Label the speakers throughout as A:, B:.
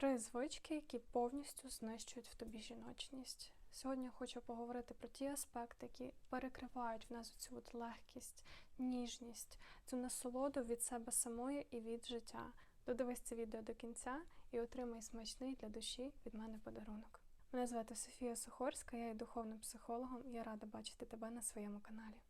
A: Три звички, які повністю знищують в тобі жіночність. Сьогодні хочу поговорити про ті аспекти, які перекривають в нас цю от легкість, ніжність, цю насолоду від себе самої і від життя. Додивись це відео до кінця і отримай смачний для душі від мене подарунок. Мене звати Софія Сухорська, я є духовним психологом і я рада бачити тебе на своєму каналі.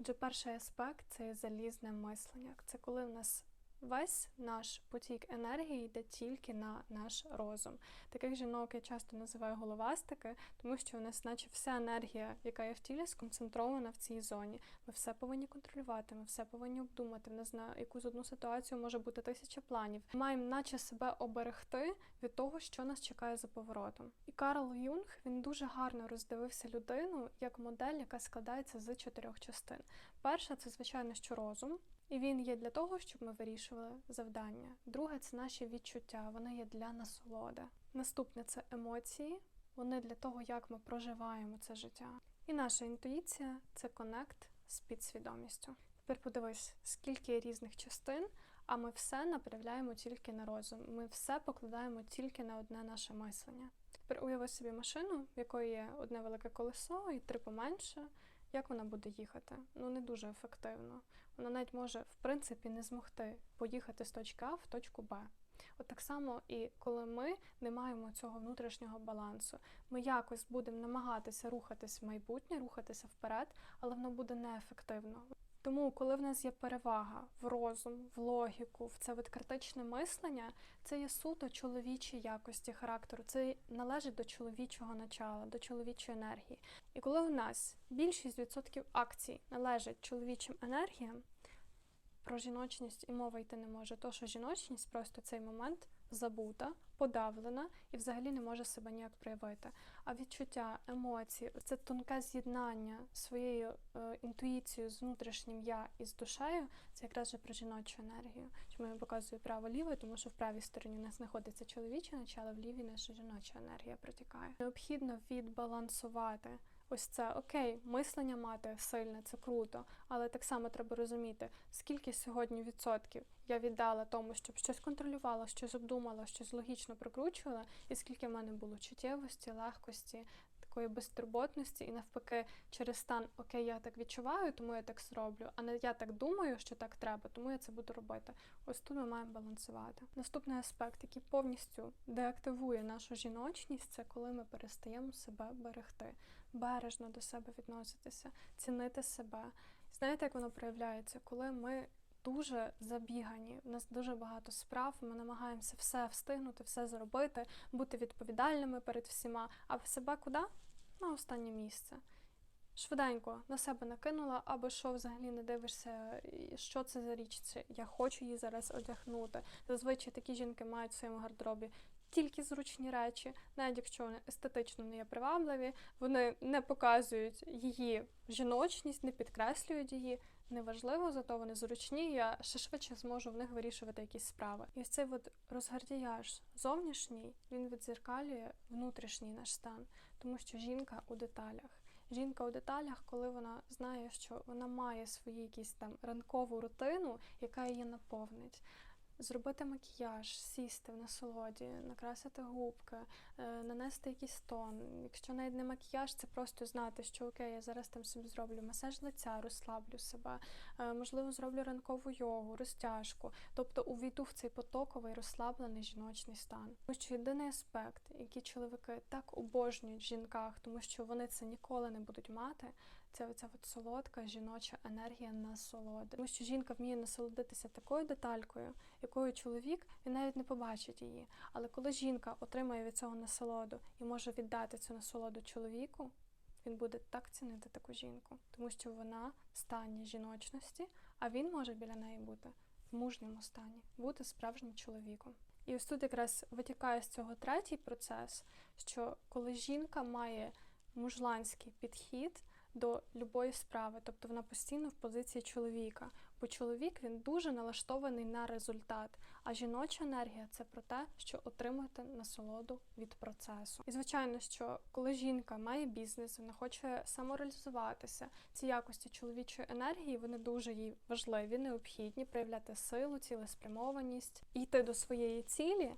A: Отже, перший аспект це залізне мислення. Це коли в нас весь наш потік енергії йде тільки на наш розум. Таких жінок я часто називаю головастики, тому що у нас, наче вся енергія, яка є в тілі, сконцентрована в цій зоні. Ми все повинні контролювати, ми все повинні обдумати. В нас на якусь одну ситуацію може бути тисяча планів. Ми маємо, наче себе оберегти від того, що нас чекає за поворотом. І Карл Юнг він дуже гарно роздивився людину як модель, яка складається з чотирьох частин. Перша це звичайно що розум. І він є для того, щоб ми вирішували завдання. Друге це наші відчуття, вони є для насолоди. Наступне це емоції, вони для того, як ми проживаємо це життя. І наша інтуїція це конект з підсвідомістю. Тепер подивись, скільки є різних частин, а ми все направляємо тільки на розум. Ми все покладаємо тільки на одне наше мислення. Тепер уяви собі машину, в якої є одне велике колесо і три поменше. Як вона буде їхати? Ну не дуже ефективно. Вона навіть може, в принципі, не змогти поїхати з точки А в точку Б. От так само, і коли ми не маємо цього внутрішнього балансу, ми якось будемо намагатися рухатись в майбутнє, рухатися вперед, але воно буде неефективно. Тому, коли в нас є перевага в розум, в логіку, в це от критичне мислення, це є суто чоловічі якості характеру, це належить до чоловічого начала, до чоловічої енергії. І коли у нас більшість відсотків акцій належать чоловічим енергіям, про жіночність і мова йти не може, то що жіночність просто цей момент забута, подавлена і взагалі не може себе ніяк проявити. А відчуття, емоції, це тонке з'єднання своєю е, інтуїцією з внутрішнім я і з душею, це якраз же про жіночу енергію. Чому я показую право-ліво, тому що в правій стороні у нас знаходиться чоловіче начало, в лівій наша жіноча енергія протікає. Необхідно відбалансувати. Ось це окей, мислення мати сильне, це круто, але так само треба розуміти, скільки сьогодні відсотків я віддала тому, щоб щось контролювала, щось обдумала, щось логічно прокручувала, і скільки в мене було чуттєвості, легкості, такої безтурботності, і навпаки, через стан Окей, я так відчуваю, тому я так зроблю, а не я так думаю, що так треба, тому я це буду робити. Ось тут ми маємо балансувати. Наступний аспект, який повністю деактивує нашу жіночність, це коли ми перестаємо себе берегти, бережно до себе відноситися, цінити себе. Знаєте, як воно проявляється, коли ми дуже забігані. У нас дуже багато справ. Ми намагаємося все встигнути, все зробити, бути відповідальними перед всіма. А в себе куди? На останнє місце. Швиденько на себе накинула, або що взагалі не дивишся, що це за річ. Я хочу її зараз одягнути. Зазвичай такі жінки мають в своєму гардеробі тільки зручні речі, навіть якщо вони естетично не є привабливі, вони не показують її жіночність, не підкреслюють її. Неважливо, зато вони зручні, я ще швидше зможу в них вирішувати якісь справи. І ось цей от розгардіяж зовнішній він відзеркалює внутрішній наш стан, тому що жінка у деталях. Жінка у деталях, коли вона знає, що вона має свою якісь там ранкову рутину, яка її наповнить. Зробити макіяж, сісти в насолоді, накрасити губки, е, нанести якийсь тон. Якщо навіть не макіяж, це просто знати, що окей, я зараз там собі зроблю масаж лиця, розслаблю себе, е, можливо, зроблю ранкову йогу, розтяжку. Тобто увійду в цей потоковий розслаблений жіночний стан. Тому що єдиний аспект, який чоловіки так обожнюють в жінках, тому що вони це ніколи не будуть мати, це оця от солодка жіноча енергія насолоди. Тому що жінка вміє насолодитися такою деталькою, якою чоловік він навіть не побачить її. Але коли жінка отримає від цього насолоду і може віддати цю насолоду чоловіку, він буде так цінити таку жінку, тому що вона в стані жіночності, а він може біля неї бути в мужньому стані, бути справжнім чоловіком. І ось тут якраз витікає з цього третій процес, що коли жінка має мужланський підхід до любої справи, тобто вона постійно в позиції чоловіка. Бо чоловік він дуже налаштований на результат. А жіноча енергія це про те, що отримуєте насолоду від процесу. І звичайно, що коли жінка має бізнес, вона хоче самореалізуватися, ці якості чоловічої енергії вони дуже їй важливі, необхідні проявляти силу, цілеспрямованість, йти до своєї цілі.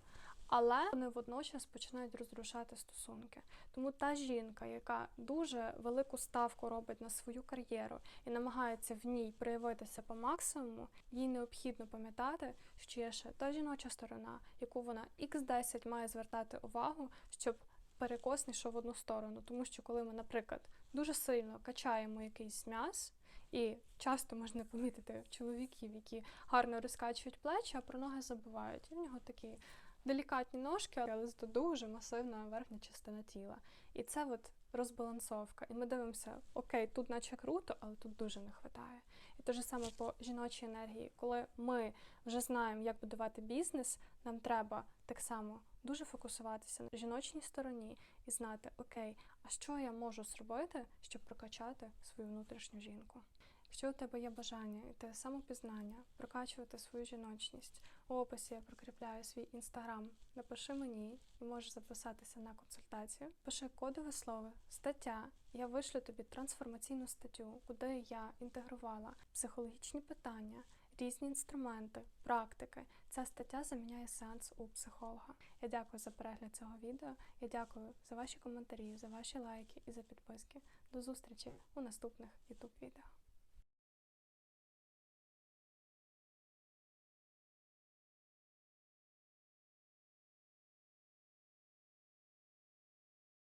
A: Але вони водночас починають розрушати стосунки. Тому та жінка, яка дуже велику ставку робить на свою кар'єру і намагається в ній проявитися по максимуму, їй необхідно пам'ятати, що є ще та жіноча сторона, яку вона x 10 має звертати увагу, щоб перекос не йшов в одну сторону. Тому що коли ми, наприклад, дуже сильно качаємо якийсь м'яс, і часто можна помітити чоловіків, які гарно розкачують плечі, а про ноги забувають. І в нього такі делікатні ножки, але зато дуже масивна верхня частина тіла. І це от розбалансовка. І ми дивимося, окей, тут наче круто, але тут дуже не вистачає. І те ж саме по жіночій енергії, коли ми вже знаємо, як будувати бізнес, нам треба так само дуже фокусуватися на жіночній стороні і знати, окей, а що я можу зробити, щоб прокачати свою внутрішню жінку. Якщо у тебе є бажання те самопізнання, прокачувати свою жіночність, у описі я прикріпляю свій інстаграм. Напиши мені і можеш записатися на консультацію. Пиши кодове слово, стаття. Я вишлю тобі трансформаційну статтю, куди я інтегрувала психологічні питання, різні інструменти, практики. Ця стаття заміняє сеанс у психолога. Я дякую за перегляд цього відео. Я дякую за ваші коментарі, за ваші лайки і за підписки. До зустрічі у наступних youtube відео.